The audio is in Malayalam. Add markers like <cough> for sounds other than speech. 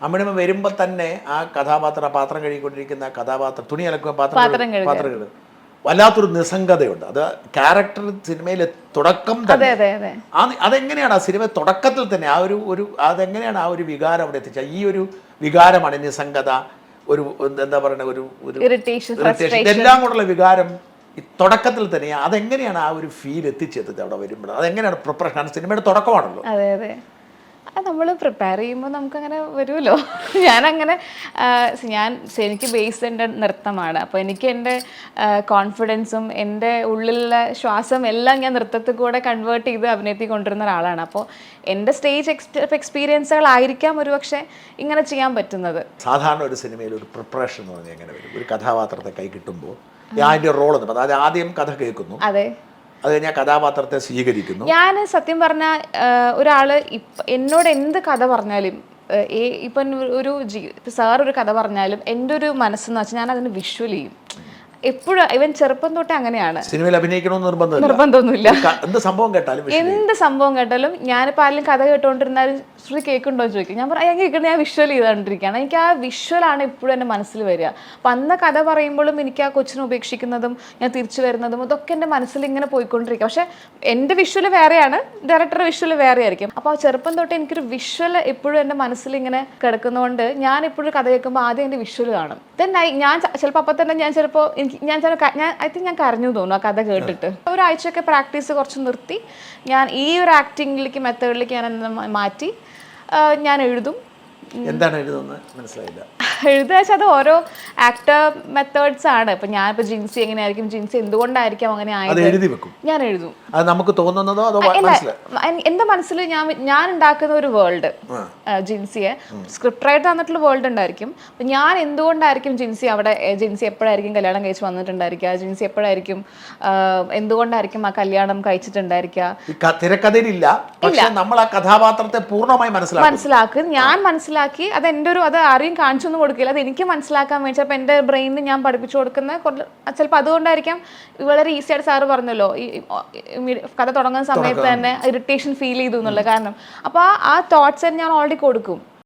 അമ്മിണിമ വരുമ്പോൾ തന്നെ ആ കഥാപാത്ര പാത്രം കഴുകിക്കൊണ്ടിരിക്കുന്ന കഥാപാത്ര തുണി അലക്കുക പാത്രം പാത്രം. വല്ലാത്തൊരു നിസ്സംഗതയുണ്ട് അത് ക്യാരക്ടർ സിനിമയിലെ തുടക്കം തന്നെ അതെങ്ങനെയാണ് ആ സിനിമ തുടക്കത്തിൽ തന്നെ ആ ഒരു ഒരു അതെങ്ങനെയാണ് ആ ഒരു വികാരം അവിടെ എത്തിച്ച ഈ ഒരു വികാരമാണ് നിസ്സംഗത ഒരു എന്താ പറയുക ഒരു ഒരു ഇതെല്ലാം കൊണ്ടുള്ള വികാരം ഈ തുടക്കത്തിൽ തന്നെ അതെങ്ങനെയാണ് ആ ഒരു ഫീൽ എത്തിച്ചെത്തത് അവിടെ വരുമ്പോൾ അതെങ്ങനെയാണ് പ്രിപ്പറേഷൻ സിനിമയുടെ തുടക്കമാണല്ലോ നമ്മൾ പ്രിപ്പയർ ചെയ്യുമ്പോൾ നമുക്കങ്ങനെ വരുമല്ലോ <laughs> ഞാനങ്ങനെ ഞാൻ എനിക്ക് ബേസ് എന്റെ നൃത്തമാണ്. അപ്പോൾ എനിക്ക് എന്റെ കോൺഫിഡൻസും എന്റെ ഉള്ളിലുള്ള ശ്വാസം എല്ലാം ഞാൻ നൃത്തത്തിൽ കൂടെ കൺവേർട്ട് ചെയ്ത് അഭിനയത്തിൽ കൊണ്ടുവരുന്ന ഒരാളാണ്. അപ്പോൾ എന്റെ സ്റ്റേജ് എക്സ്പീരിയൻസുകളായിരിക്കാം ഒരു പക്ഷേ ഇങ്ങനെ ചെയ്യാൻ പറ്റുന്നത്. സാധാരണ ഒരു സിനിമയിൽ ഒരു പ്രിപ്പറേഷൻ എന്ന് പറഞ്ഞാൽ എങ്ങനെ വരും? ഒരു കഥാപാത്രത്തെ കൈ കിട്ടുമ്പോൾ അതിന്റെ റോൾ എന്ന് അതായത് ആദ്യം കഥ കേൾക്കുന്നു. അതെ. കഥാപാത്രത്തെ സ്വീകരിക്കുന്നു. ഞാൻ സത്യം പറഞ്ഞ ഒരാൾ എന്നോട് എന്ത് കഥ പറഞ്ഞാലും ഇപ്പം ഒരു സാർ ഒരു കഥ പറഞ്ഞാലും എന്റെ ഒരു മനസ്സെന്ന് വെച്ചാൽ ഞാൻ അതിന് വിഷ്വൽ ചെയ്യും. എപ്പോഴും ഇവൻ ചെറുപ്പം തൊട്ടേ അങ്ങനെയാണ്. സിനിമയിൽ അഭിനയിക്കണമെന്ന് നിർബന്ധമില്ല. നിർബന്ധമൊന്നുമില്ല. എന്ത് സംഭവം കേട്ടാലും എന്ത് സംഭവം കേട്ടാലും ഞാനിപ്പോൾ ആരെങ്കിലും കഥ കേട്ടോണ്ടിരുന്നാലും ശ്രീ കേൾക്കുണ്ടോ എന്ന് ചോദിക്കും. ഞാൻ പറയാം ഞാൻ കേൾക്കുന്നത് ഞാൻ വിഷ്വൽ ചെയ്തുകൊണ്ടിരിക്കുകയാണ് എനിക്ക് ആ വിഷ്വലാണ് ഇപ്പോഴും എന്റെ മനസ്സിൽ വരിക. അപ്പം അന്ന കഥ പറയുമ്പോഴും എനിക്ക് ആ കൊച്ചിനെ ഉപേക്ഷിക്കുന്നതും ഞാൻ തിരിച്ചു വരുന്നതും അതൊക്കെ എന്റെ മനസ്സിൽ ഇങ്ങനെ പോയിക്കൊണ്ടിരിക്കുക. പക്ഷേ എന്റെ വിഷ്വൽ വേറെയാണ് ഡയറക്ടറുടെ വിഷ്വൽ വേറെ ആയിരിക്കും അപ്പോൾ ആ ചെറുപ്പം തൊട്ട് എനിക്കൊരു വിഷ്വൽ എപ്പോഴും എന്റെ മനസ്സിൽ ഇങ്ങനെ കിടക്കുന്നതുകൊണ്ട് ഞാൻ എപ്പോഴും കഥ കേൾക്കുമ്പോൾ ആദ്യം എന്റെ വിഷ്വൽ കാണും. ദെൻ ഞാൻ ചിലപ്പോൾ അപ്പം തന്നെ ഞാൻ ചിലപ്പോൾ എനിക്ക് ഞാൻ ഞാൻ ഐ തിങ്ക് ഞാൻ കരഞ്ഞു തോന്നുന്നു ആ കഥ കേട്ടിട്ട്. ഒരാഴ്ചയൊക്കെ പ്രാക്ടീസ് കുറച്ച് നിർത്തി. ഞാൻ ഈ ഒരു ആക്ടിങ്ങിലേക്ക് മെത്തേഡിലേക്ക് ഞാൻ എന്നെ മാറ്റി. ഞാൻ എഴുതും. എന്താണ് എഴുതുന്നത് മനസ്സിലായില്ല. എഴുതുക വെച്ചാൽ അത് ഓരോ ആക്ടർ മെത്തേഡ്സ് ആണ്. ഇപ്പൊ ഞാൻ ഇപ്പൊ ജിൻസി എങ്ങനെയായിരിക്കും? ജിൻസി എന്തുകൊണ്ടായിരിക്കും അങ്ങനെ അത് ആയത്? എഴുതി വെക്കും. ഞാൻ എഴുതും. അത് നമുക്ക് തോന്നുന്നതോ അതോ ഇല്ല. മനസ്സിലായി? എൻ- എന്റെ മനസ്സിൽ ഞാൻ ഞാൻ ഉണ്ടാക്കുന്ന ഒരു വേൾഡ് ജിൻസിയെ. സ്ക്രിപ്റ്റ് റൈറ്റർ തന്നിട്ടുള്ള വേൾഡ് ഉണ്ടായിരിക്കും. അപ്പൊ ഞാൻ എന്തുകൊണ്ടായിരിക്കും ജിൻസി അവിടെ ഏ, ജിൻസി എപ്പോഴായിരിക്കും കല്യാണം കഴിച്ച് വന്നിട്ടുണ്ടായിരിക്കുക? ജിൻസി എപ്പോഴായിരിക്കും ആ, എന്തുകൊണ്ടായിരിക്കും ആ കല്യാണം കഴിച്ചിട്ടുണ്ടായിരിക്കുക? ഈ ക- തിരക്കഥയിലില്ല. പക്ഷെ നമ്മൾ ആ കഥാപാത്രത്തെ പൂർണമായി മനസ്സിലാക്കും. മനസ്സിലാക്കി. ഞാൻ മനസ്സിലാക്കി. അത് എന്റെ ഒരു അത് ആരെയും കാണിച്ചൊന്നും കൊടുക്കില്ല. അത് എനിക്ക് മനസ്സിലാക്കാൻ വേണ്ടി ചിലപ്പോൾ എന്റെ ബ്രെയിനിൽ ഞാൻ പഠിപ്പിച്ചു കൊടുക്കുന്ന ചിലപ്പോൾ അതുകൊണ്ടായിരിക്കാം വളരെ ഈസി ആയിട്ട് സാറ് പറഞ്ഞല്ലോ. ഈ കഥ തുടങ്ങുന്ന സമയത്ത് തന്നെ ഇറിറ്റേഷൻ ഫീൽ ചെയ്തു എന്നുള്ള കാരണം. അപ്പോൾ ആ തോട്ട്സ് ഞാൻ ഓൾറെഡി കൊടുക്കും.